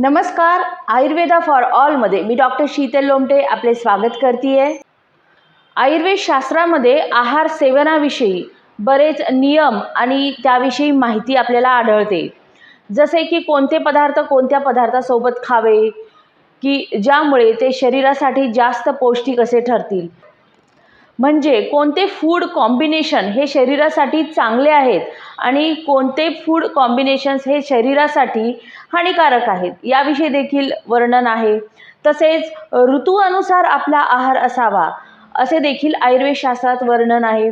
नमस्कार आयुर्वेदा फॉर ऑलमध्ये मी डॉक्टर शीतल लोमटे आपले स्वागत करते आहे आयुर्वेद शास्त्रामध्ये आहार सेवनाविषयी बरेच नियम आणि त्याविषयी माहिती आपल्याला आढळते. जसे की कोणते पदार्थ कोणत्या पदार्थासोबत खावे की ज्यामुळे ते शरीरासाठी जास्त पौष्टिक असे ठरतील. म्हणजे कोणते फूड कॉम्बिनेशन हे शरीरासाठी चांगले आहेत आणि कोणते फूड कॉम्बिनेशन्स हे शरीरासाठी हानिकारक आहेत याविषयी देखील वर्णन आहे. तसेच ऋतूअनुसार आपला आहार असावा असे देखील आयुर्वेद शास्त्रात वर्णन आहे.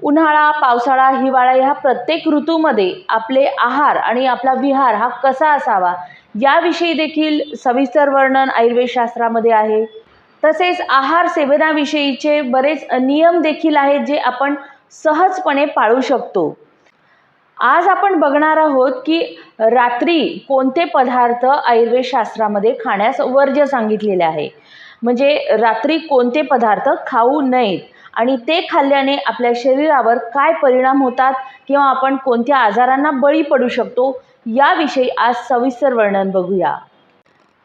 उन्हाळा पावसाळा हिवाळा ह्या प्रत्येक ऋतूमध्ये आपले आहार आणि आपला विहार हा कसा असावा याविषयी देखील सविस्तर वर्णन आयुर्वेदशास्त्रामध्ये आहे. तसेच आहार सेवनाविषयीचे बरेच नियम देखील आहेत जे आपण सहजपणे पाळू शकतो. आज आपण बघणार आहोत की रात्री कोणते पदार्थ आयुर्वेद शास्त्रामध्ये खाण्यास वर्ज्य सांगितलेले आहे. म्हणजे रात्री कोणते पदार्थ खाऊ नयेत आणि ते खाल्ल्याने आपल्या शरीरावर काय परिणाम होतात किंवा आपण कोणत्या आजारांना बळी पडू शकतो याविषयी आज सविस्तर वर्णन बघूया.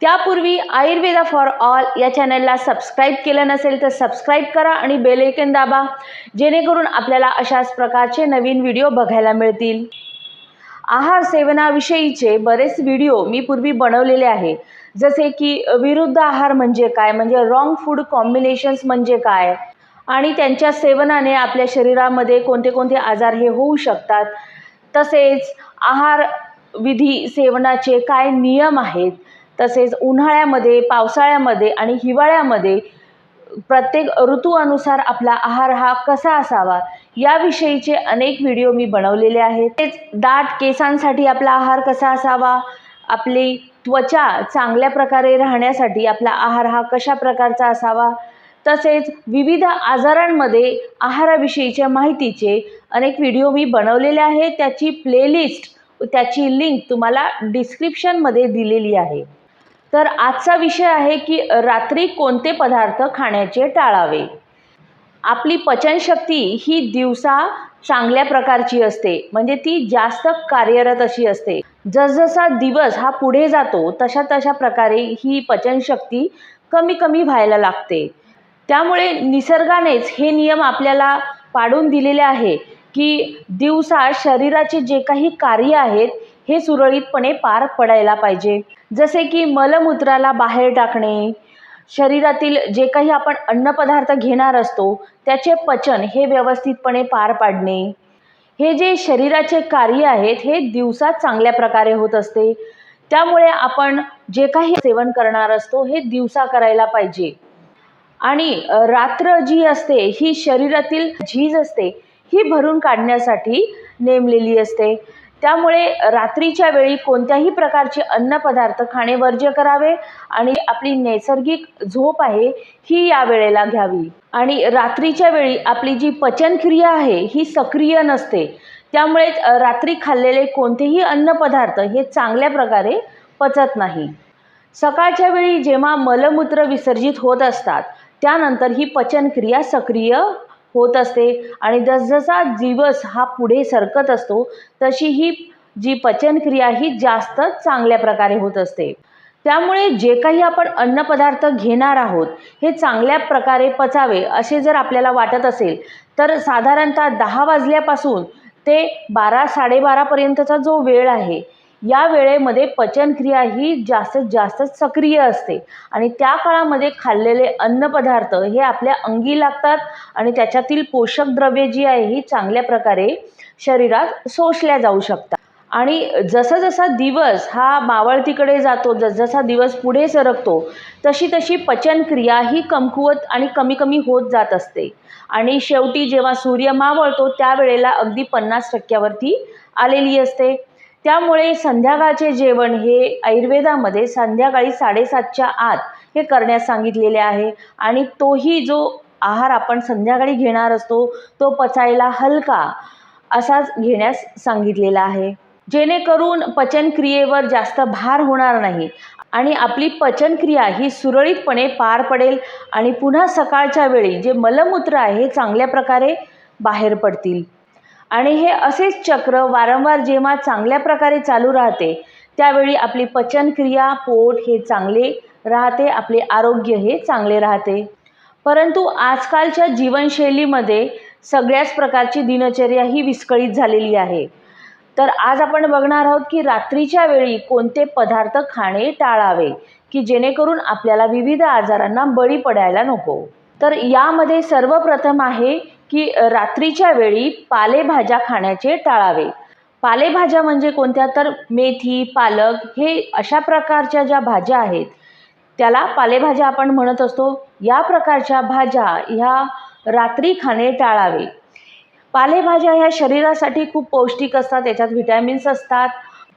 त्यापूर्वी आयुर्वेदा फॉर ऑल या चॅनलला सबस्क्राईब केलं नसेल तर सबस्क्राईब करा आणि बेलेकन दाबा जेणेकरून आपल्याला अशाच प्रकारचे नवीन व्हिडिओ बघायला मिळतील. आहार सेवनाविषयीचे बरेच व्हिडिओ मी पूर्वी बनवलेले आहे. जसे की विरुद्ध आहार म्हणजे काय म्हणजे रॉंग फूड कॉम्बिनेशन्स म्हणजे काय आणि त्यांच्या सेवनाने आपल्या शरीरामध्ये कोणते कोणते आजार हे होऊ शकतात. तसेच आहार विधी सेवनाचे काय नियम आहेत तसेच उन्हाळ्यामध्ये पावसाळ्यामध्ये आणि हिवाळ्यामध्ये प्रत्येक ऋतूअनुसार आपला आहार हा कसा असावा याविषयीचे अनेक व्हिडिओ मी बनवलेले आहेत. तेच दाट केसांसाठी आपला आहार कसा असावा आपली त्वचा चांगल्या प्रकारे राहण्यासाठी आपला आहार हा कशा प्रकारचा असावा तसेच विविध आजारांमध्ये आहाराविषयीच्या माहितीचे अनेक व्हिडिओ मी बनवलेले आहेत. त्याची प्लेलिस्ट त्याची लिंक तुम्हाला डिस्क्रिप्शनमध्ये दिलेली आहे. तर आजचा विषय आहे की रात्री कोणते पदार्थ खाण्याचे टाळावे. आपली पचनशक्ती ही दिवसा चांगल्या प्रकारची असते म्हणजे ती जास्त कार्यरत अशी असते. जसजसा दिवस हा पुढे जातो तशा तशा प्रकारे ही पचनशक्ती कमी कमी व्हायला लागते. त्यामुळे निसर्गानेच हे नियम आपल्याला पाडून दिलेले आहे की दिवसा शरीराचे जे काही कार्य आहेत हे सुरळीतपणे पार पडायला पाहिजे. जसे की मलमूत्राला बाहेर टाकणे शरीरातील जे काही आपण अन्नपदार्थ घेणार असतो त्याचे पचन हे व्यवस्थितपणे पार पाडणे. हे जे शरीराचे कार्य आहेत हे दिवसात चांगल्या प्रकारे होत असते. त्यामुळे आपण जे काही सेवन करणार असतो हे दिवसा करायला पाहिजे. आणि रात्र जी असते ही शरीरातील झीज असते ही भरून काढण्यासाठी नेमलेली असते. त्यामुळे रात्रीच्या वेळी कोणत्याही प्रकारचे अन्नपदार्थ खाणे वर्ज्य करावे आणि आपली नैसर्गिक झोप आहे ही या वेळेला घ्यावी. आणि रात्रीच्या वेळी आपली जी पचनक्रिया आहे ही सक्रिय नसते. त्यामुळे रात्री खाल्लेले कोणतेही अन्नपदार्थ हे चांगल्या प्रकारे पचत नाही. सकाळच्या वेळी जेव्हा मलमूत्र विसर्जित होत असतात त्यानंतर ही पचनक्रिया सक्रिय होत असते आणि जसजसा दिवस हा पुढे सरकत असतो तशी ही जी पचनक्रिया ही जास्त चांगल्या प्रकारे होत असते. त्यामुळे जे काही आपण अन्नपदार्थ घेणार आहोत हे चांगल्या प्रकारे पचावे असे जर आपल्याला वाटत असेल तर साधारणतः दहा वाजल्यापासून ते बारा साडेबारापर्यंतचा जो वेळ आहे या वेळेमध्ये पचनक्रिया ही जास्तीत जास्त सक्रिय असते. आणि त्या काळामध्ये खाल्लेले अन्नपदार्थ हे आपल्या अंगी लागतात आणि त्याच्यातील पोषक द्रव्ये जी आहे ही चांगल्या प्रकारे शरीरात शोषल्या जाऊ शकतात. आणि जसा जसा दिवस हा मावळतीकडे जातो जसजसा दिवस पुढे सरकतो तशी तशी पचनक्रिया ही कमकुवत आणि कमी कमी होत जात असते. आणि शेवटी जेव्हा सूर्य मावळतो त्यावेळेला अगदी पन्नास टक्क्यावरती आलेली असते. त्यामुळे संध्याकाळचे जेवण हे आयुर्वेदामध्ये संध्याकाळी साडेसातच्या आत हे करण्यास सांगितलेले आहे. आणि तोही जो आहार आपण संध्याकाळी घेणार असतो तो पचायला हलका असाच घेण्यास सांगितलेला आहे. जेणेकरून पचनक्रियेवर जास्त भार होणार नाही आणि आपली पचनक्रिया ही सुरळीतपणे पार पडेल आणि पुन्हा सकाळच्या वेळी जे मलमूत्र आहे हे चांगल्या प्रकारे बाहेर पडतील. आणि हे असेच चक्र वारंवार जेव्हा चांगल्या प्रकारे चालू राहते त्यावेळी आपली पचनक्रिया पोट हे चांगले राहते आपले आरोग्य हे चांगले राहते. परंतु आजकालच्या जीवनशैलीमध्ये सगळ्याच प्रकारची दिनचर्या ही विस्कळीत झालेली आहे. तर आज आपण बघणार आहोत की रात्रीच्या वेळी कोणते पदार्थ खाणे टाळावे की जेणेकरून आपल्याला विविध आजारांना बळी पडायला नको. तर यामध्ये सर्वप्रथम आहे की रात्रीच्या वेळी पालेभाज्या खाण्याचे टाळावे. पालेभाज्या म्हणजे कोणत्या? तर मेथी पालक हे अशा प्रकारच्या ज्या भाज्या आहेत त्याला पालेभाज्या आपण म्हणत असतो. या प्रकारच्या भाज्या ह्या रात्री खाणे टाळावे. पालेभाज्या ह्या शरीरासाठी खूप पौष्टिक असतात याच्यात व्हिटॅमिन्स असतात.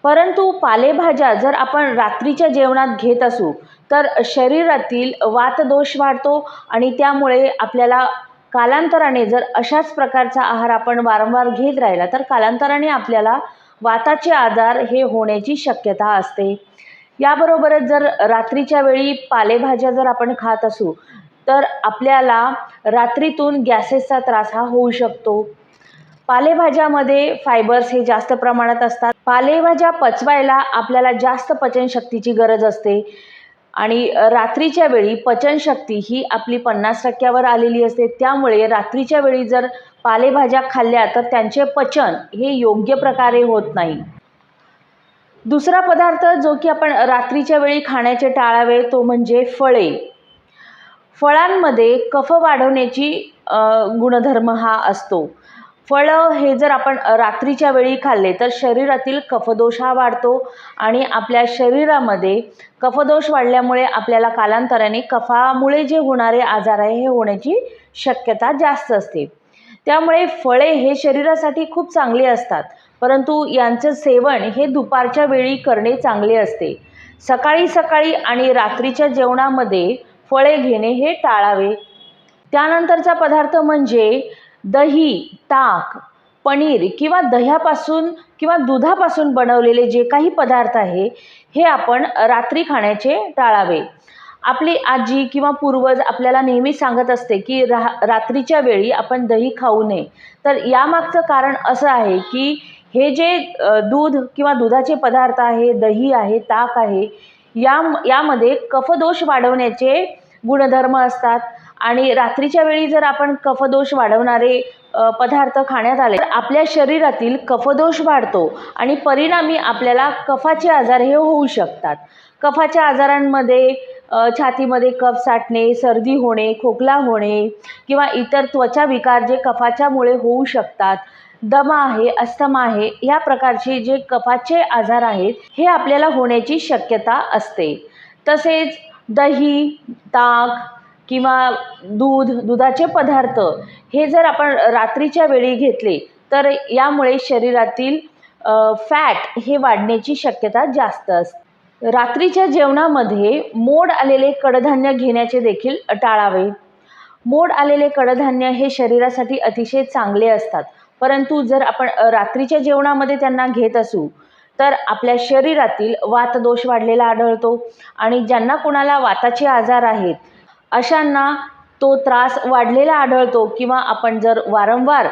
परंतु पालेभाज्या जर आपण रात्रीच्या जेवणात घेत असू तर शरीरातील वातदोष वाढतो आणि त्यामुळे आपल्याला कालांतराने जर अशाच प्रकारचा आहार आपण वारंवार घेत राहिला तर कालांतराने आपल्याला वाताचे आजार हे होण्याची शक्यता असते. याबरोबरच जर रात्रीच्या वेळी पालेभाज्या जर आपण खात असू तर आपल्याला रात्रीतून गॅसेसचा त्रास हा होऊ शकतो. पालेभाज्यामध्ये फायबर्स हे जास्त प्रमाणात असतात. पालेभाज्या पचवायला आपल्याला जास्त पचनशक्तीची गरज असते. आणि रात्रीच्या वेळी पचनशक्ती ही आपली पन्नास टक्क्यावर आलेली असते. त्यामुळे रात्रीच्या वेळी जर पालेभाज्या खाल्ल्या तर त्यांचे पचन हे योग्य प्रकारे होत नाही. दुसरा पदार्थ जो की आपण रात्रीच्या वेळी खाण्याचे टाळावे तो म्हणजे फळे. फळांमध्ये कफ वाढवण्याची गुणधर्म हा असतो. फळं हे जर आपण रात्रीच्या वेळी खाल्ले तर शरीरातील कफदोष हा वाढतो आणि आपल्या शरीरामध्ये कफदोष वाढल्यामुळे आपल्याला कालांतराने कफामुळे जे होणारे आजार आहे हे होण्याची शक्यता जास्त असते. त्यामुळे फळे हे शरीरासाठी खूप चांगले असतात परंतु यांचं सेवन हे दुपारच्या वेळी करणे चांगले असते. सकाळी सकाळी आणि रात्रीच्या जेवणामध्ये फळे घेणे हे टाळावे. त्यानंतरचा पदार्थ म्हणजे दही ताक पनीर किंवा दह्यापासून किंवा दुधापासून बनवलेले जे काही पदार्थ आहे हे आपण रात्री खाण्याचे टाळावे. आपली आजी किंवा पूर्वज आपल्याला नेहमी सांगत असते की रा रात्रीच्या वेळी आपण दही खाऊ नये. तर यामागचं कारण असं आहे की हे जे दूध किंवा दुधाचे पदार्थ आहे दही आहे ताक आहे या यामध्ये कफदोष वाढवण्याचे गुणधर्म असतात. आणि रात्रीच्या वेळी जर आपण कफदोष वाढवणारे पदार्थ खाण्यात आले तर आपल्या शरीरातील कफदोष वाढतो आणि परिणामी आपल्याला कफाचे आजार हे होऊ शकतात. कफाच्या आजारांमध्ये छातीमध्ये कफ साठणे सर्दी होणे खोकला होणे किंवा इतर त्वचा विकार जे कफाच्यामुळे होऊ शकतात दमा आहे अस्थमा आहे ह्या प्रकारचे जे कफाचे आजार आहेत हे आपल्याला होण्याची शक्यता असते. तसेच दही ताक किंवा दूध दुधाचे पदार्थ हे जर आपण रात्रीच्या वेळी घेतले तर यामुळे शरीरातील फॅट हे वाढण्याची शक्यता जास्त असते. रात्रीच्या जेवणामध्ये मोड आलेले कडधान्य घेण्याचे देखील टाळावे. मोड आलेले कडधान्य हे शरीरासाठी अतिशय चांगले असतात. परंतु जर आपण रात्रीच्या जेवणामध्ये त्यांना घेत असू तर आपल्या शरीरातील वातदोष वाढलेला आढळतो आणि ज्यांना कुणाला वाताचे आजार आहेत अशांना तो त्रास वाढलेला आढळतो किंवा आपण जर वारंवार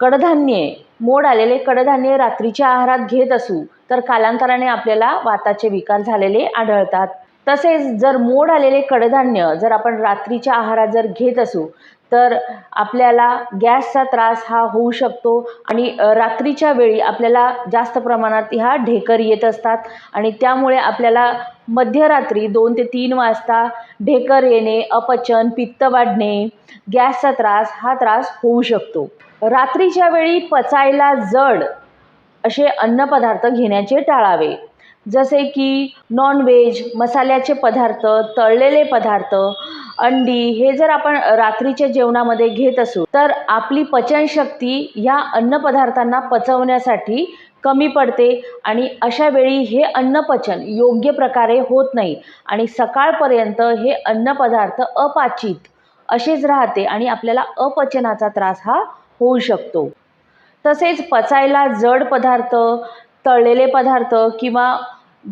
कडधान्ये मोड आलेले कडधान्ये रात्रीच्या आहारात घेत असू तर कालांतराने आपल्याला वाताचे विकार झालेले आढळतात. तसेच जर मोड आलेले कडधान्य जर आपण रात्रीच्या आहारात जर घेत असू तर आपल्याला गॅसचा त्रास हा होऊ शकतो आणि रात्रीच्या वेळी आपल्याला जास्त प्रमाणात ह्या ढेकर येत असतात आणि त्यामुळे आपल्याला मध्यरात्री दोन ते तीन वाजता ढेकर येणे अपचन पित्त वाढणे गॅसचा त्रास हा त्रास होऊ शकतो. रात्रीच्या वेळी पचायला जड असे अन्नपदार्थ घेण्याचे टाळावे. जसे की नॉनव्हेज मसाल्याचे पदार्थ तळलेले पदार्थ अंडी हे जर आपण रात्रीच्या जेवणामध्ये घेत असू तर आपली पचनशक्ती ह्या अन्नपदार्थांना पचवण्यासाठी कमी पडते आणि अशा वेळी हे अन्नपचन योग्य प्रकारे होत नाही आणि सकाळपर्यंत हे अन्नपदार्थ अपाचित असेच राहते आणि आपल्याला अपचनाचा त्रास हा होऊ शकतो. तसेच पचायला जड पदार्थ तळलेले पदार्थ किंवा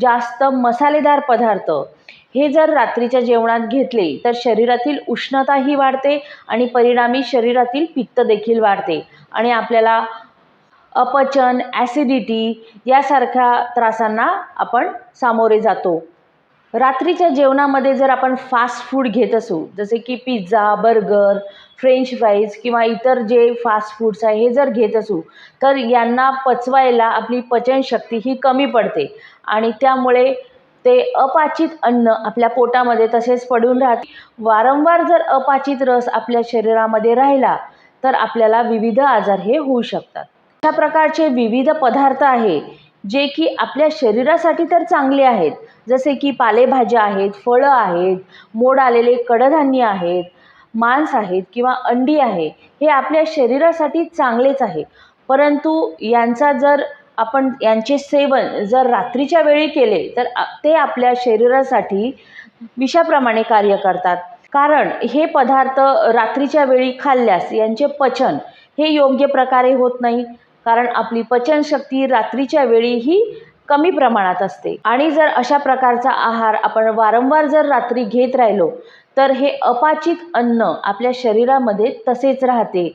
जास्त मसालेदार पदार्थ हे जर रात्रीच्या जेवणात घेतले तर शरीरातील उष्णताही वाढते आणि परिणामी शरीरातील पित्त देखील वाढते. आणि आपल्याला अपचन ॲसिडिटी यासारख्या त्रासांना आपण सामोरे जातो. रात्रीच्या जेवणामध्ये जर आपण फास्ट फूड घेत असू जसे की पिझ्झा बर्गर फ्रेंच फ्राईज किंवा इतर जे फास्ट फूड्स आहे हे जर घेत असू तर यांना पचवायला आपली पचनशक्ती ही कमी पडते. आणि त्यामुळे ते अपाचित अन्न आपल्या पोटामध्ये तसेच पडून राहते. वारंवार जर अपाचित रस आपल्या शरीरामध्ये राहिला तर आपल्याला विविध आजार हे होऊ शकतात. अशा प्रकारचे विविध पदार्थ आहे जे की आपल्या शरीरासाठी तर चांगले आहेत. जसे की पालेभाज्या आहेत फळं आहेत मोड आलेले कडधान्य आहेत मांस आहेत किंवा अंडी आहे हे आपल्या शरीरासाठी चांगलेच आहे. परंतु यांचा जर आपण यांचे सेवन जर रात्रीच्या वेळी केले तर ते आपल्या शरीरासाठी विषाप्रमाणे कार्य करतात. कारण हे पदार्थ रात्रीच्या वेळी खाल्ल्यास यांचे पचन हे योग्य प्रकारे होत नाही. कारण आपली पचनशक्ती रात्रीच्या वेळी ही कमी प्रमाणात असते. आणि जर अशा प्रकारचा आहार आपण वारंवार जर रात्री घेत राहिलो तर हे अपाचित अन्न आपल्या शरीरामध्ये तसेच राहते.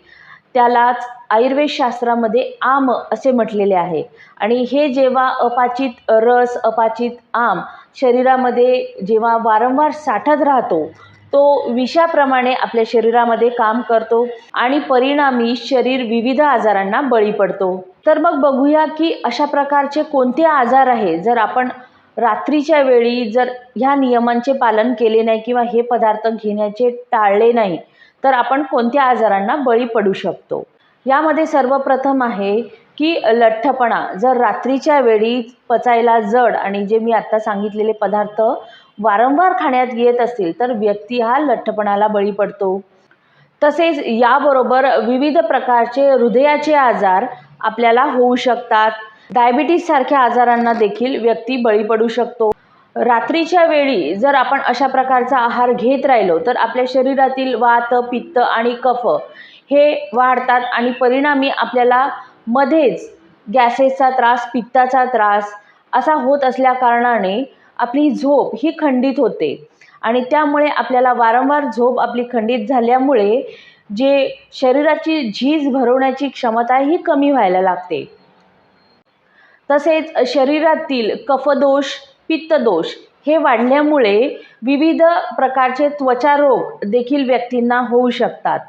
त्यालाच आयुर्वेदशास्त्रामध्ये आम असे म्हटलेले आहे. आणि हे जेव्हा अपाचित रस अपाचित आम शरीरामध्ये जेव्हा वारंवार साठत राहतो तो विषाप्रमाणे आपल्या शरीरामध्ये काम करतो आणि परिणामी शरीर विविध आजारांना बळी पडतो. तर मग बघूया की अशा प्रकारचे कोणते आजार आहे? जर आपण रात्रीच्या वेळी जर ह्या नियमांचे पालन केले नाही किंवा हे पदार्थ घेण्याचे टाळले नाही तर आपण कोणत्या आजारांना बळी पडू शकतो? यामध्ये सर्वप्रथम आहे की लठ्ठपणा. जर रात्रीच्या वेळी पचायला जड आणि जे मी आत्ता सांगितलेले पदार्थ वारंवार खाण्यात येत असतील तर व्यक्ती हा लठ्ठपणाला बळी पडतो. तसेच याबरोबर विविध प्रकारचे हृदयाचे आजार आपल्याला होऊ शकतात. डायबिटीजसारख्या आजारांना देखील व्यक्ती बळी पडू शकतो. रात्रीच्या वेळी जर आपण अशा प्रकारचा आहार घेत राहिलो तर आपल्या शरीरातील वात पित्त आणि कफ हे वाढतात आणि परिणामी आपल्याला मध्येच गॅसेसचा त्रास पित्ताचा त्रास असा होत असल्या कारणाने आपली झोप ही खंडित होते. आणि त्यामुळे आपल्याला वारंवार झोप आपली खंडित झाल्यामुळे जे शरीराची झीज भरवण्याची क्षमता ही कमी व्हायला लागते. तसेच शरीरातील कफदोष पित्तदोष हे वाढल्यामुळे विविध प्रकारचे त्वचारोग देखील व्यक्तींना होऊ शकतात.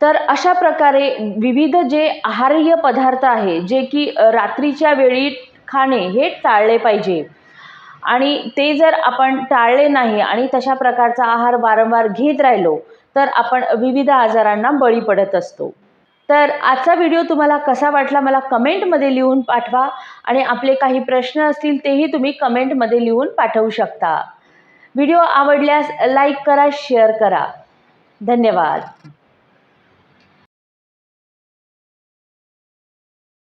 तर अशा प्रकारे विविध जे आहार्य पदार्थ आहे जे की रात्रीच्या वेळी खाणे हे टाळले पाहिजे. आणि ते जर आपण टाळले नाही आणि तशा प्रकारचा आहार वारंवार घेत राहिलो तर आपण विविध आजारांना बळी पडत असतो. तर आजचा व्हिडिओ तुम्हाला कसा वाटला मला कमेंटमध्ये लिहून पाठवा. आणि आपले काही प्रश्न असतील तेही तुम्ही कमेंटमध्ये लिहून पाठवू शकता. व्हिडिओ आवडल्यास लाईक करा शेअर करा. धन्यवाद.